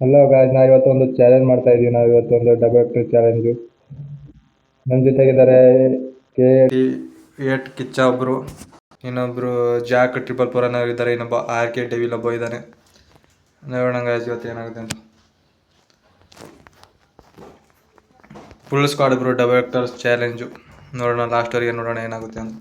Hello guys ನಾವು ಇವತ್ತೊಂದು challenge ಮಾಡ್ತಾ ಇದೀವಿ. ನಾವು ಇವತ್ತೊಂದು ಡಬಲ್ ಟ್ರಿ ಚಾಲೆಂಜು ನಮ್ಮ ಜೊತೆಗಿದ್ದಾರೆ ಕೆ ಏಟ್ ಕಿಚ್ಚ ಒಬ್ಬರು ಇನ್ನೊಬ್ಬರು ಜಾಕ್ ಟ್ರಿಪಲ್ ಫೋರ್ ಇದ್ದಾರೆ ಇನ್ನೊಬ್ಬ ಆರ್ ಕೆ ಡೆವಿಲ್ ಒಬ್ಬ ಇದ್ದಾನೆ. ನೋಡೋಣ ಗಾಯ್ಸ್ ಇವತ್ತು ಏನಾಗುತ್ತೆ ಅಂತ. Full squad bro double vectors challenge ನೋಡೋಣ ಲಾಸ್ಟ್ವರೆಗೆ ನೋಡೋಣ ಏನಾಗುತ್ತೆ ಅಂತ.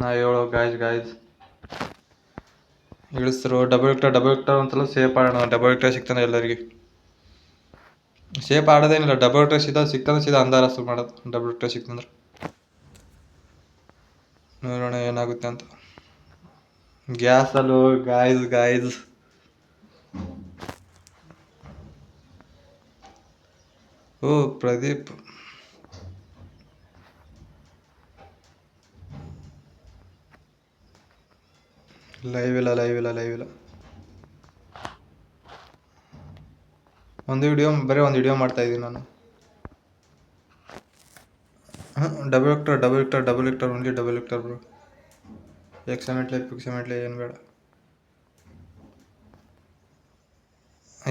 ನಾ ಹೇಳೋ ಗಾಯ್ಸ್ ಗಾಯ್ಸ್ ಇಳಿಸ್ರು ಡಬಲ್ ಇಕ್ಟರ್ ಡಬಲ್ ಇಕ್ಟರ್ ಅಂತಲ್ಲ ಸೇಫ್ ಆಡೋಣ ಡಬಲ್ ಇಕ್ಟರ್ ಸಿಗ್ತಾನೆ ಎಲ್ಲರಿಗೆ. ಸೇಫ್ ಆಡೋದೇನಿಲ್ಲ ಡಬಲ್ ಇಕ್ಟರ್ ಸೀದಾ ಸಿಗ್ತಾನೆ ಸೀದಾ ಅಂದಾರಸ್ತು ಮಾಡೋದು. ಡಬಲ್ ಇಕ್ಟರ್ ಸಿಕ್ತಂದ್ರೆ ನೋಡೋಣ ಏನಾಗುತ್ತೆ ಅಂತ. ಗ್ಯಾಸಲ್ಲೂ ಗಾಯ್ಸ್ ಗಾಯ್ಸ್ ಓ, ಪ್ರದೀಪ್. ಲೈವ್ ಇಲ್ಲ ಲೈವ್ ಇಲ್ಲ ಲೈವ್ ಇಲ್ಲ. ಒಂದು ವಿಡಿಯೋ ಬರೀ ಒಂದು ವಿಡಿಯೋ ಮಾಡ್ತಾ ಇದ್ದೀನಿ ನಾನು. Double ಇಕ್ಟರ್ double ಇಕ್ಟರ್ double ಇಕ್ಟರ್ only double ಇಕ್ಟರ್ bro ಎಕ್ಸಮೆಂಟ್ಲೆ ಪಿಕ್ಸಮೆಂಟ್ಲೆ ಏನು ಬೇಡ.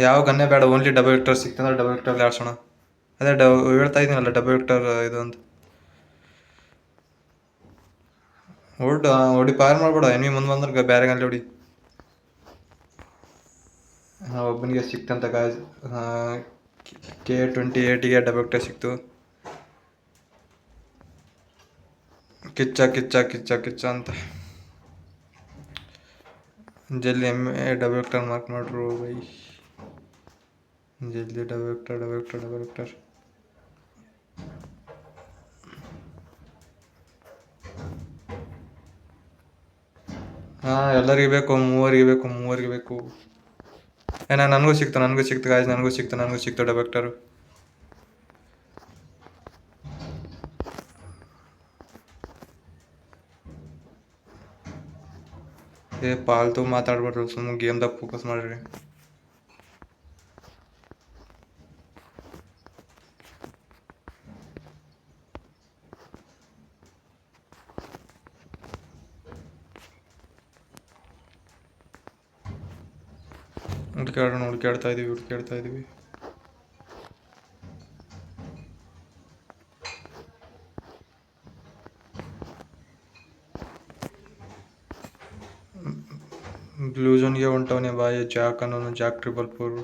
ಯಾವ ಗನ್ನೇ ಬೇಡ ಓನ್ಲಿ ಡಬಲ್ ಇಕ್ಟರ್ ಸಿಕ್ತಂದ್ರೆ ಡಬಲ್ ಇಕ್ಟರ್ಲಿ ಆಡ್ಸೋಣ. ಅದೇ, ಡ ಹೇಳ್ತಾ ಇದ್ದೀನಲ್ಲ ಡಬಲ್ ಇಕ್ಟರ್ ಇದು ಅಂತ. ಹೊಡ್ ಹೊಡಿ, ಪಾರ್ ಮಾಡ್ಬೇಡ. ಎನಿ ಮುಂದೆ ಬಂದ್ರೆ ಬೇರೆ ಗಂಟೆ ಹೊಡಿ. ಒಬ್ಬನಿಗೆ ಸಿಕ್ತಂತ ಗಾಜ್ ಕೆ ಟ್ವೆಂಟಿ ಏಯ್ಟಿಗೆ ಡಬಲ್ ಇಕ್ಟರ್ ಸಿಕ್ತು. ಕಿಚ್ಚ ಕಿಚ್ಚ ಕಿಚ್ಚ ಕಿಚ್ಚ ಅಂತ. ಜಲ್ದಿ ಎಂ, ಎ ಡಬಲ್ ಇಕ್ಟರ್ ಮಾರ್ಕ್ ಮಾಡ್ರು ಬೈ ಜಲ್ದಿ ಡಬಲ್ ಡಬೆಕ್ಟರ್ ಡಬಲ್ ಹಾಂ, ಎಲ್ಲರಿಗೆ ಬೇಕು, ಮೂವರಿಗೆ ಬೇಕು ಮೂವರಿಗೆ ಬೇಕು. ಏನ ನನಗೂ ಸಿಕ್ತು ನನಗೂ ಸಿಕ್ತು ಗಾಯ್ಸ್ ನನಗೂ ಸಿಕ್ತು ನನಗೂ ಸಿಕ್ತು ಡಬಲ್ ಇಕ್ಟರು ಏ, ಪಾಲ್ತು ಮಾತಾಡ್ಬೇಡ್ರಿ ಸುಮ್ಮನೆ ಗೇಮ್ದಾಗ ಫೋಕಸ್ ಮಾಡ್ರಿ. ಹುಡ್ಕಾಡೋಣ ಹುಡುಕಾಡ್ತಾ ಇದೀವಿ ಹುಡುಕಾಡ್ತಾ ಇದೀವಿ. ಬ್ಲೂ ಝೋನ್ಗೆ ಹೊಂಟವನೆ ಬಾಯಿ, ಜಾಕ್ ಅನ್ನೋನು ಜಾಕ್ ಟ್ರಿಬಲ್ ಫೋರ್.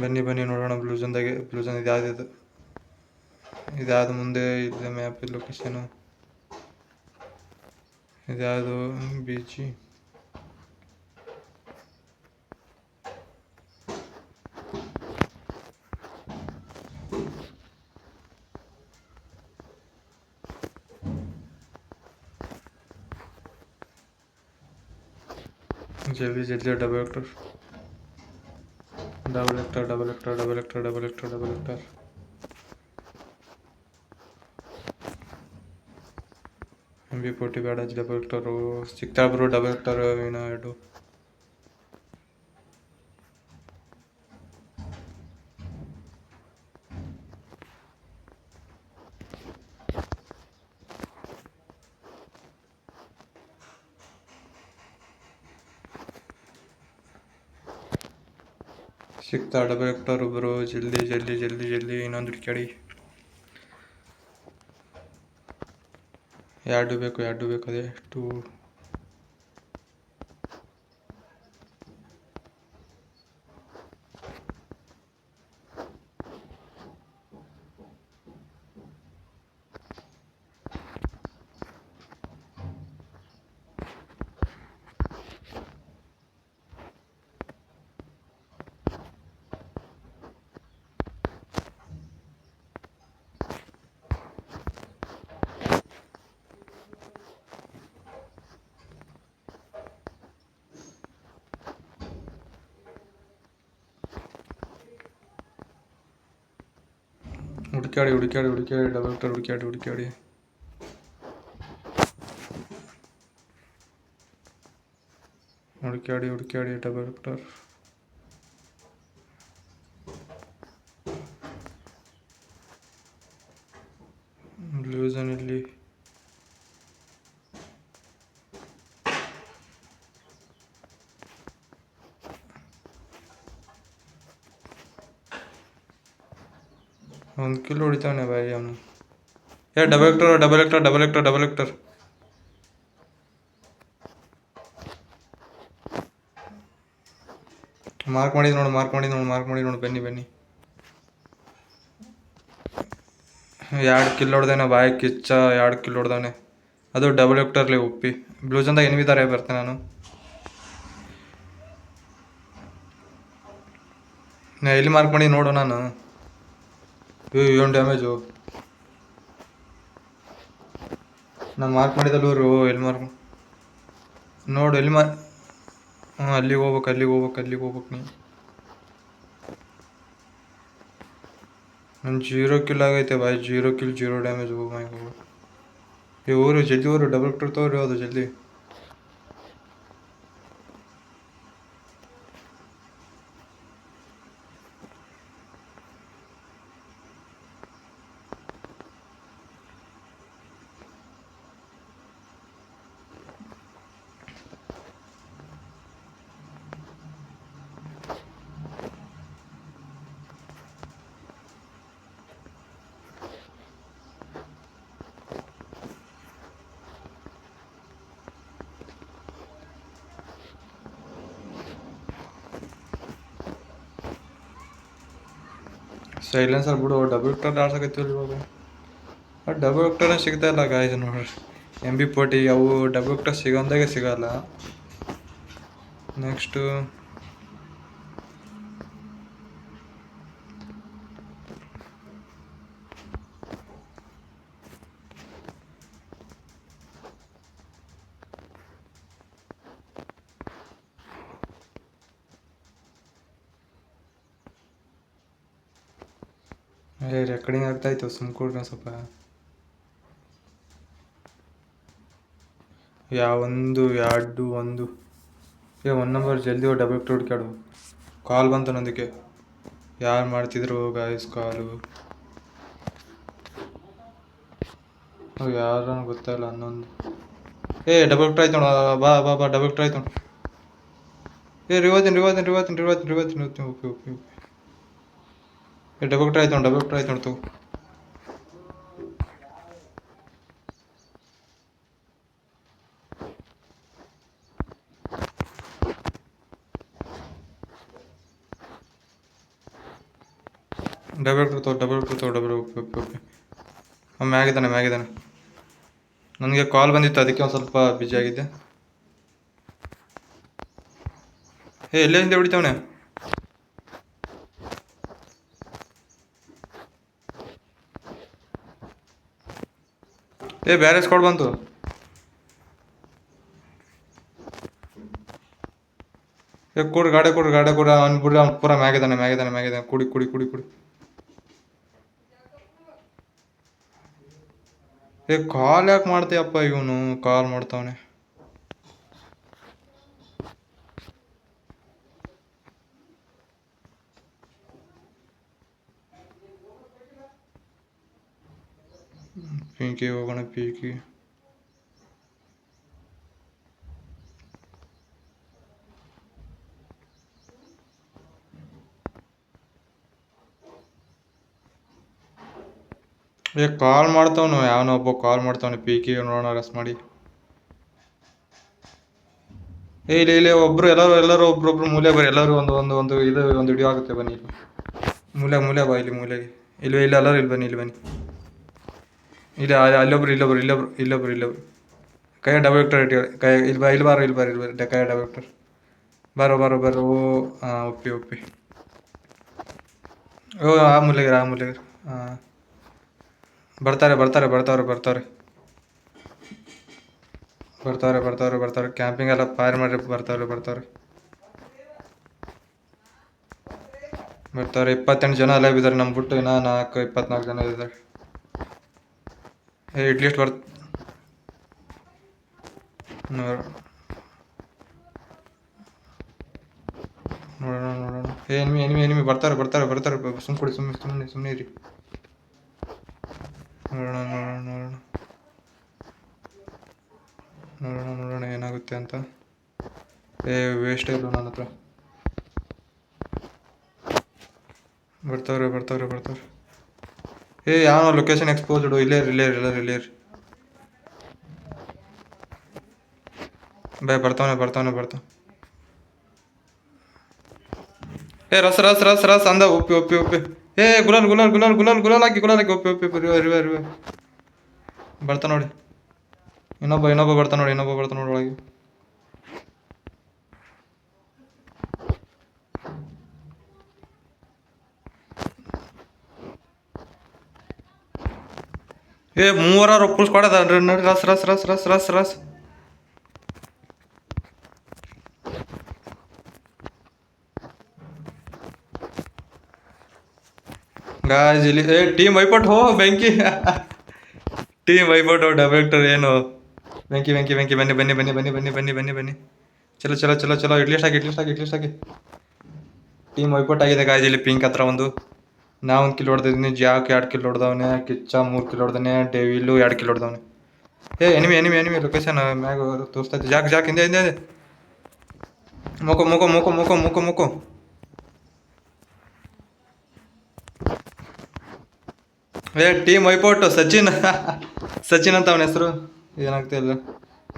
ಬನ್ನಿ ಬನ್ನಿ ನೋಡೋಣ ಬ್ಲೂ ಝೋನ್ದಾಗೆ ಬ್ಲೂ ಝೋನ್ ಇದು. ಯಾವ್ದು ಇದಾದ ಮುಂದೆ ಇದೆ ಮ್ಯಾಪ್, ಲೊಕೇಶನು. ಇದ್ಯಾವುದು ಬೀಚಿ. જેવી જગ્યા double vector double vector double vector double vector double vector double vector V forty bad double vector ಸಿಕ್ತಾಬ್ರು ಡಬಲ್ ಎಕ್ಟರ್ ಏನೋ ಎರಡು ಸಿಗ್ತಾ ಡಬಲ್ ಎಕ್ಟರ್ ಬ್ರೋ ಜಲ್ದಿ ಜಲ್ದಿ ಜಲ್ದಿ ಜಲ್ದಿ ಇನ್ನೊಂದು ಹುಡುಕ್ಯಾಡಿ ಎರಡು ಬೇಕು ಎರಡು ಬೇಕು, ಅದೇ ಟೂ ಹುಡುಕ್ಯಾಡಿ ಹುಡುಕ್ಯಾಡಿ ಹುಡುಕ್ಯಾಡಿ ಡಬಲ್ ಡಾಕ್ಟರ್ ಹುಡುಕ್ಯಾಡಿ ಹುಡುಕ್ಯಾಡಿ ಹುಡುಕ್ಯಾಡಿ ಹುಡುಕ್ಯಾಡಿ ಡಬಲ್ ಡಾಕ್ಟರ್ ಲೂಸನ್ ಇಲ್ಲಿ ಒಂದು ಕಿಲ್ ಹೊಡಿತಾವನೆ ಬಾಯಿ ಅವನು. ಏ double vector double vector double vector double vector mark ಮಾಡಿದ್ ನೋಡು ಮಾರ್ಕ್ ಮಾಡಿದ್ ನೋಡು ಮಾರ್ಕ್ ಮಾಡಿ ನೋಡು, ಬನ್ನಿ ಬನ್ನಿ. ಎರಡು ಕಿಲ್ ಹೊಡ್ದೇನೆ ಬಾಯಿ, ಕಿಚ್ಚ, ಎರಡು ಕಿಲ್ ಹೊಡ್ದವನೆ. ಅದು ಡಬಲ್ ಎಕ್ಟರ್ಲಿ ಉಪ್ಪಿ. ಬ್ಲೂಜಂದಾಗ ಎನ್ವಿದ್ದಾರೆ ಬರ್ತೇನೆ ನಾನು. ನಾ ಎಲ್ಲಿ ಮಾರ್ಕ್ ಮಾಡಿ ನೋಡು ನಾನು. ಏನು ಡ್ಯಾಮೇಜು ನಾನು ಮಾರ್ಕ್ ಮಾಡಿದಲ್ಲಿ ಊರು ಎಲ್ಲಿ ಮಾರ್ಕ್ ನೋಡು, ಎಲ್ಲಿ ಮಾರ್ ಹ್ಞೂ ಅಲ್ಲಿಗೆ ಹೋಗ್ಬೇಕು ಅಲ್ಲಿಗೆ ಹೋಗ್ಬೇಕು ಅಲ್ಲಿಗೆ ಹೋಗ್ಬೇಕು ನೀ ನನ್ನ ಜೀರೋ ಕಿಲ್ ಆಗೈತೆ boy zero kill zero damage ಹೋಗಿ ಮೈ ಹೋಗು ಏ ಊರು ಜಲ್ದಿ ಊರು ಡಬಲ್ ಕ್ಟರ್ ತಗೋರಿ ಅದು ಜಲ್ದಿ? ಸೈಲೆನ್ಸರ್ ಬಿಡು ಡಬಲ್ ಆಕ್ಟರ್ ಆಡ್ಸಕತ್ತೀವಿ ಇವಾಗ. ಡಬಲ್ ಕ್ಟರ್ ಸಿಗ್ತಾ ಇಲ್ಲ ಗಾಯ್ಸ್ ನೋಡ್ರಿ. ಎಂ ಬಿ ಪೋಟಿ ಅವು ಡಬಲ್ ಆಕ್ಟರ್ ಸಿಗೋಂದಾಗೆ ಸಿಗಲ್ಲ. ನೆಕ್ಸ್ಟು ಏ ರೆಕಾರ್ಡಿಂಗ್ ಆಗ್ತಾ ಇತ್ತು ಸುಮ್ ಕೊಡ್ರಿ ಸ್ವಲ್ಪ ಯಾವ ಒಂದು ಎರಡು ಒಂದು ಏ ಒನ್ ನಂಬರ್ ಜಲ್ದಿ ಡಬಲ್ ಹುಡ್ಕ್ಯಾಡು ಕಾಲ್ ಬಂತು ನಂದಕ್ಕೆ ಯಾರು ಮಾಡ್ತಿದ್ರು ಗಾಯ್ಸ್ ಕಾಲು ಯಾರು ಗೊತ್ತಾಗಲ್ಲ ಹನ್ನೊಂದು ಏ ಡಬಲ್ ಟ್ರೈ ನೋಡು ಬಾ ಬಾ ಬಾ ಡಬಲ್ ಟ್ರೈ ನೋಡು ಏ ರಿವಾತಿನ್ ರಿವಾತಿನ್ ರಿವಾತಿನ್ ರಿವಾತಿನ್ ರಿವಾತಿನ್ ಓಕೆ ಓಕೆ ಓಕೆ ಡಬಲ್ ಆಯ್ತು ಡಬಲ್ ಆಯ್ತು ನೋಡ್ತು ಡಬಲ್ ಕೊಡ್ತಾವ ಡಬಲ್ ಕೊಡ್ತಾವ ಡಬಲ್ ಓಕೆ ಓಕೆ ಓಕೆ ಅವ್ನು ಮ್ಯಾಗಿದ್ದಾನೆ ಮ್ಯಾಗಿದ್ದಾನೆ. ನನಗೆ ಕಾಲ್ ಬಂದಿತ್ತು, ಅದಕ್ಕೆ ಒಂದು ಸ್ವಲ್ಪ ಬ್ಯುಸಿ ಆಗಿದ್ದೆ. ಏ ಎಲ್ಲೇ ಹಿಂದೆ ಹೊಡಿತಾವನೆ? ಏ ಬೇರೆ ಸ್ಕೋರ್ ಬಂತು. ಏ, ಕೊಡು, ಗಾಡೆ ಕೊಡು ಗಾಡೆ ಕೊಡು. ಅವ್ನು ಅವ್ನು ಪೂರ ಮ್ಯಾಗಿದ್ದಾನೆ ಮ್ಯಾಗಿದ್ದಾನೆ ಮ್ಯಾಗಿದ್ದಾನೆ ಕುಡಿ ಕುಡಿ ಕುಡಿ ಕುಡಿ. ಏ ಕಾಲ್ ಯಾಕೆ ಮಾಡ್ತೀಯಪ್ಪ ಇವನು? ಕಾಲ್ ಮಾಡ್ತಾವನೆ. ಪಿಂಕಿ ಹೋಗೋಣ ಪಿಂಕಿ ಏ ಕಾಲ್ ಮಾಡ್ತಾವನು, ಯಾವನೋ ಒಬ್ಬ ಕಾಲ್ ಮಾಡ್ತಾವನೆ ಪೀಕಿ ನೋಡೋಣ ರೆಸ್ ಮಾಡಿ. ಏ, ಇಲ್ಲ ಇಲ್ಲ, ಒಬ್ರು ಎಲ್ಲರೂ ಎಲ್ಲರೂ ಒಬ್ರೊಬ್ರು ಮೂಲೆ ಬರ್ರಿ, ಎಲ್ಲರೂ ಒಂದು ಒಂದು ಒಂದು ಇದು, ಒಂದು ವಿಡಿಯೋ ಆಗುತ್ತೆ ಬನ್ನಿ. ಇಲ್ಲಿ ಮೂಲೆ ಮೂಲೆ ಬಾ, ಇಲ್ಲಿ ಮೂಲೆಗೆ. ಇಲ್ಲ ಇಲ್ಲ, ಎಲ್ಲರೂ ಇಲ್ಲಿ ಬನ್ನಿ ಇಲ್ಲಿ ಬನ್ನಿ. ಇಲ್ಲಿ ಅಲ್ಲಿ- ಅಲ್ಲೊಬ್ರು ಇಲ್ಲೊಬ್ರು ಇಲ್ಲೊಬ್ರು ಇಲ್ಲೊಬ್ರು ಇಲ್ಲೊಬ್ರು. ಕೈ ಡಬಲ್ ಎಕ್ಟರ್ ಇಟ್ಟು ಕೈ, ಇಲ್ಲಿ ಬಾ, ಇಲ್ಲಿ ಬಾರೋ ಇಲ್ಲಿ ಬಾರೋ ಇಲ್ಲಿ ಬಾರೋ. ಕೈ ಡಬಲ್ ಎಕ್ಟರ್ ಬಾರೋ, ಬರೋ, ಬಾರೋ. ಓ ಹಾಂ ಒಪ್ಪಿ ಒಪ್ಪಿ. ಓ, ಆ ಮೂಲಗಿರ, ಆ ಮೂಲೆಗೆ ಹಾಂ ಬರ್ತಾರೆ ಬರ್ತಾರೆ ಬರ್ತಾರೆ ಬರ್ತಾರೆ ಬರ್ತಾರೆ ಬರ್ತಾರೆ ಬರ್ತಾರೆ ಕ್ಯಾಂಪಿಂಗ್ ಎಲ್ಲ ಫೈರ್ ಮಾಡಿ ಬರ್ತಾರೆ ಬರ್ತಾರೆ ಬರ್ತಾರೆ ಇಪ್ಪತ್ತೆಂಟು ಜನ ಅಲ್ಲೇ ಬಿದ್ದಾರೆ. ನಮ್ಮ ಬಿಟ್ಟು ಇನ್ನೂ ನಾಲ್ಕು, ಇಪ್ಪತ್ನಾಲ್ಕು ಜನ ಇದ್ದಾರೆ. ಏ ಇಟ್ಲೀಸ್ಟ್ ಬರ್ತ ನೋಡ- ನೋಡೋಣ ನೋಡೋಣ. ಏ ಎನಿಮಿ ಎನಿಮಿ ಎನಿಮಿ ಬರ್ತಾರೆ ಬರ್ತಾರೆ ಬರ್ತಾರೆ. ಸುಮ್ಮನೆ ಕೊಡಿ ಸುಮ್ಮನೆ ಸುಮ್ಮನೆ ಸುಮ್ಮನೆ ಇರಿ. ನೋಡೋಣ ನೋಡೋಣ ನೋಡೋಣ. ನೋಡೋಣ ನೋಡೋಣ ಏನಾಗುತ್ತೆ ಅಂತ. ಏ ವೇಸ್ಟ್ ಇಲ್ಲ ನನ್ನ ಹತ್ರ ಬರ್ತಾವ್ರೆ ಬರ್ತಾವ್ರೆ ಬರ್ತಾವ್ರೆ ಏ ಯಾವ ಲೊಕೇಶನ್ ಎಕ್ಸ್ಪೋಸ್ಡ್ ಇಲ್ಲೇ ಇಲ್ಲೇ ಇಲ್ಲೇ ಇಲ್ಲೇ. ಬೇ, ಬರ್ತಾವನೆ ಬರ್ತಾವನೆ, ಬರ್ತಾವ. ಏ, ರಸ್ ರಸ್ ರಸ್ ರಸ್, ಅಂದ, ಒಪ್ಪಿ ಒಪ್ಪಿ ಒಪ್ಪಿ. ಏ, ಗುಲಾಲ್ ಗುಲಾಲ್ ಗುಲಾಲ್ ಗುಲಾಲ್ ಗುಲಾಲ್ ಹಾಕಿ ಗುಲಾಲ್ ಹಾಕಿ, ಒಪ್ಪಿ ಒಪ್ಪಿ ರಿವೆ ರಿವೆ ರಿವೆ ಬರ್ತಾ ನೋಡಿ. ಇನ್ನೊಬ್ಬ ಇನ್ನೊಬ್ಬ ಬರ್ತಾ ನೋಡಿ, ಇನ್ನೊಬ್ಬ ಬರ್ತಾ ನೋಡಿ ಒಳಗೆ. ಏ ಮೂವರ ಒಪ್ಪಿಸ್ಕೊಡದ ನೋಡಿ ರಸ್ ರಸ್ ರಸ್ ರಸ್ ರಸ್ ರಸ್. ಇಲ್ಲಿ, ಏ ಟೀಮ್ ವೈಪಟ್ ಹೋ ಬೆಂಕಿ ಟೀಮ್ ವೈಪಟ್ ಹೋ ಡೈರೆಕ್ಟರ್ ಏನು? ಬೆಂಕಿ ಬೆಂಕಿ ಬೆಂಕಿ ಬನ್ನಿ ಬನ್ನಿ ಬನ್ನಿ ಬನ್ನಿ ಬನ್ನಿ ಬನ್ನಿ ಬನ್ನಿ ಬನ್ನಿ. ಚಲೋ ಚಲೋ ಚಲೋ ಚಲೋ ಇಡ್ಲಿಸ್ಟ್ ಹಾಕಿ ಇಡ್ಲಿಸ್ಟ್ ಹಾಕಿ ಇಡ್ಲಿಸ್ಟ್ ಹಾಕಿ. ಟೀಮ್ ವೈಪಟ್ ಆಗಿದೆ ಗಾಯ್ಸ್ ಪಿಂಕ್ ಹತ್ರ ಒಂದು. ನಾ ಒಂದು ಕಿಲ್ ಹೊಡೆದಿದ್ದೀನಿ ಜಾಕ್ ಎರಡು ಕಿಲ್ ಹೊಡೆದವನೆ, ಕಿಚ್ಚ ಮೂರು ಕಿಲ್ ಹೊಡೆದವನೆ, ಡೇವಿಲ್ಲು ಎರಡು ಕಿಲ್ ಹೊಡೆದವನೆ. ಏ ಎನಿಮಿ ಎನಿಮಿ ಎನಿಮಿ ಲೊಕೇಶನ್ ಮ್ಯಾಗ ತೋರಿಸ್ತೈತೆ ಜಾಕ್ ಜಾಕ್, ಹಿಂದೆ ಹಿಂದೆ ಹಿಂದೆ. ಮುಖ ಮುಖ ಮುಖ ಮುಖ ಮುಕು ಮುಖ ಏ, ಟೀಮ್ ವೈಪೌಟ್ ಸಚಿನ್. ಸಚಿನ್ ಅಂತ ಅವನ ಹೆಸರು. ಏನಾಗ್ತಿಲ್ಲ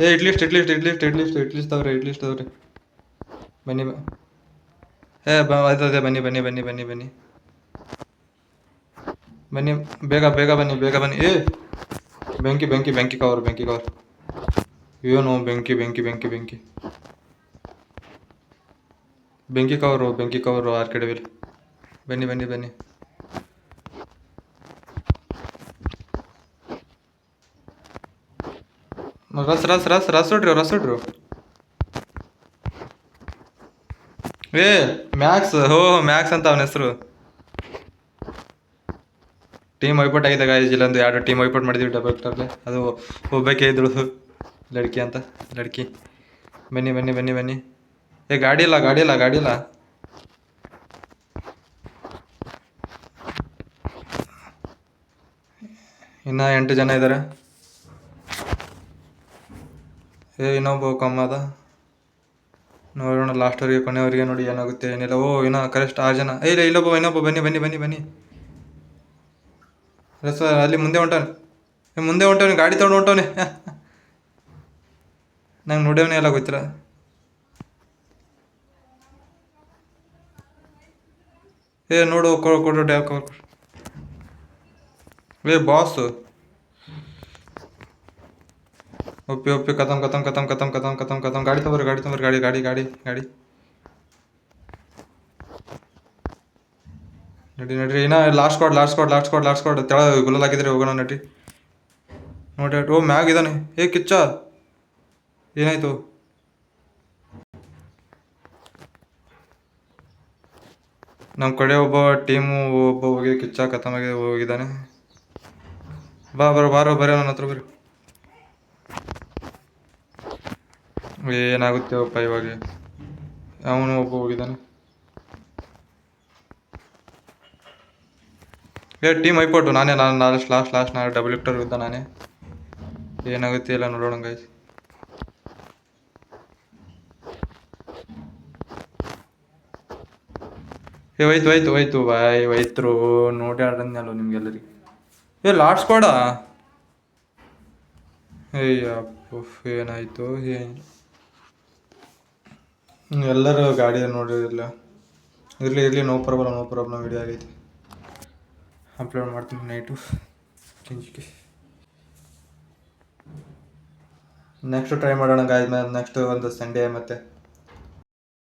ಏ ಇಡ್ಲಿಸ್ಟ್ ಇಡ್ಲಿಸ್ಟ್ ಇಡ್ಲಿಸ್ಟ್ ಇಡ್ಲಿಸ್ಟ್ ಇಡ್ಲಿಸ್ಟ್ ಅವ್ರಿ ಇಡ್ಲಿಸ್ಟ್ ಅವ್ರಿ. ಬನ್ನಿ ಏ, ಬ ಅದೇ, ಬನ್ನಿ ಬನ್ನಿ ಬನ್ನಿ ಬನ್ನಿ ಬನ್ನಿ. ಬನ್ನಿ, ಬೇಗ ಬೇಗ ಬನ್ನಿ ಬೇಗ ಬನ್ನಿ. ಏ, ಬೆಂಕಿ ಬೆಂಕಿ ಬೆಂಕಿ ಕವರ್ ಬೆಂಕಿ ಕವರ್. ಏನು ಬೆಂಕಿ ಬೆಂಕಿ ಬೆಂಕಿ ಬೆಂಕಿ? ಬೆಂಕಿ ಕವರು ಬೆಂಕಿ ಕವರು, ಆರ್ ಕಡೆ ಬನ್ನಿ ಬನ್ನಿ ಬನ್ನಿ. ರಸ್ ರಸ್ ರಸ್ ರಸ್ ಹೊಡ್ರಿ ರಸ್ ಹೊಡ್ರಿ. ಏ, ಮ್ಯಾಕ್ಸ್, ಹೋ, ಮ್ಯಾಕ್ಸ್ ಅಂತ ಅವನ ಹೆಸರು. ಟೀಮ್ ವೈಪೌಟ್ ಆಗಿದೆ ಗಾಯ್ಸ್ ಇಲ್ಲೊಂದು ಎರಡು ಟೀಮ್ ವೈಪೌಟ್ ಮಾಡಿದ್ವಿ ಡಬಲ್ ಟರ್ಲೆ ಅದು ಹೋಗ್ಬೇಕೆ ಇದ್ರು ಲಡ್ಕಿ ಅಂತ, ಲಡ್ಕಿ. ಬನ್ನಿ ಬನ್ನಿ ಬನ್ನಿ ಬನ್ನಿ. ಏ, ಗಾಡಿ ಇಲ್ಲ ಗಾಡಿ ಇಲ್ಲ ಗಾಡಿ ಇಲ್ಲ. ಇನ್ನ ಎಂಟು ಜನ ಇದ್ದಾರೆ ಏ, ಇನ್ನೊಬ್ಬ ಕಮ್ಮ ಅದ. ನೋಡೋಣ ಲಾಸ್ಟ್ವರೆಗೆ ಕೊನೆಯವರೆಗೆ ನೋಡಿ ಏನಾಗುತ್ತೆ ಏನಿಲ್ಲ. ಓ, ಇನ್ನೂ ಕರೆಕ್ಟ್ ಆರು ಜನ. ಏ, ಇಲ್ಲ, ಇಲ್ಲೊಬ್ಬ, ಇನ್ನೊಬ್ಬ, ಬನ್ನಿ ಬನ್ನಿ ಬನ್ನಿ ಬನ್ನಿ. ರಸ ಅಲ್ಲಿ ಮುಂದೆ ಹೊಂಟವನೆ. ಮುಂದೆ ಹೊಂಟವನೆ, ಗಾಡಿ ತೊಗೊಂಡು ಹೊಂಟವನೆ. ನಂಗೆ ನೋಡ್ಯವನೇ ಎಲ್ಲ ಗೊತ್ತಿಲ್ಲ. ಏ, ನೋಡು ಕೊಡು ಟ್ಯಾಬ್ ಕವರ್ ಕೊಡು. ಏ, ಬಾಸು. ಒಪ್ಪಿ ಒಪ್ಪಿ ಕತಮ್ ಕತಮ್ ಕತಮ್ ಕತಮ್ ಕತಮ್ ಕತಮ್ ಕತಮ್ ಗಾಡಿ ತಗೋರಿ ಗಾಡಿ ತಗೋರಿ ಗಾಡಿ ಗಾಡಿ ಗಾಡಿ ಗಾಡಿ. ನಡಿ ನಡ್ರಿ ಇನ್ನ last squad last squad last squad last squad ತೆಳ ಗುಲಾಲ್ ಹಾಕಿದ್ರಿ ಹೋಗೋಣ ನಡ್ರಿ ನೋಡಿ ಓ, ಮ್ಯಾಗ್ ಇದಾನೆ. ಏ, ಕಿಚ್ಚ. ಏನಾಯ್ತು? ನಮ್ಮ ಕಡೆ ಒಬ್ಬ ಟೀಮು ಒಬ್ಬ ಹೋಗಿ ಕಿಚ್ಚ ಕತಮಾಗಿ ಹೋಗಿದ್ದಾನೆ. ಬಾ ಬರೋ ಬಾರೋ ಬರೋ ನನ್ನ ಹತ್ರ ಬರ್ರಿ ಏನಾಗುತ್ತೇವಪ್ಪ ಇವಾಗ? ಅವನು ಒಬ್ಬ ಹೋಗಿದ್ದಾನೆ. ಏ ಟೀಮ್ ಐಪೋಟು ನಾನೇ, ನಾನು ಲಾಸ್ಟ್ ಲಾಸ್ಟ್ ಲಾಸ್ಟ್ ನಾನು ಡಬಲ್ ಲಿಫ್ಟರ್ ಇದ್ದ ನಾನೇ. ಏನಾಗುತ್ತೆ ಇಲ್ಲ ನೋಡೋಣ ಗೈಸ್ ಏ, ಹೋಯ್ತು ಹೋಯ್ತು ಹೋಯ್ತು ಬಾಯ್ ಹೋಯ್ತರು. ನೋಡಿ ಆಡಂದ್ನಲ್ಲ ನಿಮ್ಗೆಲ್ಲರಿಗೆ. ಏ ಲಾಸ್ಟ್ ಕೊಡ ಅಯ್ಯಪ್ಪ, ಏನಾಯ್ತು? ಏನು? ಎಲ್ಲರೂ ಗಾಡಿ ನೋಡಿರಲಿಲ್ಲ. ಇರಲಿ ಇರಲಿ no problem no problem video ಆಗೈತೆ. ಅಪ್ಲೋಡ್ ಮಾಡ್ತೀನಿ ನೈಟು. ಸಂಜಿಕೆ ನೆಕ್ಸ್ಟ್ ಟ್ರೈ ಮಾಡೋಣ ಗಾಯ ನೆಕ್ಸ್ಟ್ ಒಂದು ಸಂಡೇ ಮತ್ತೆ.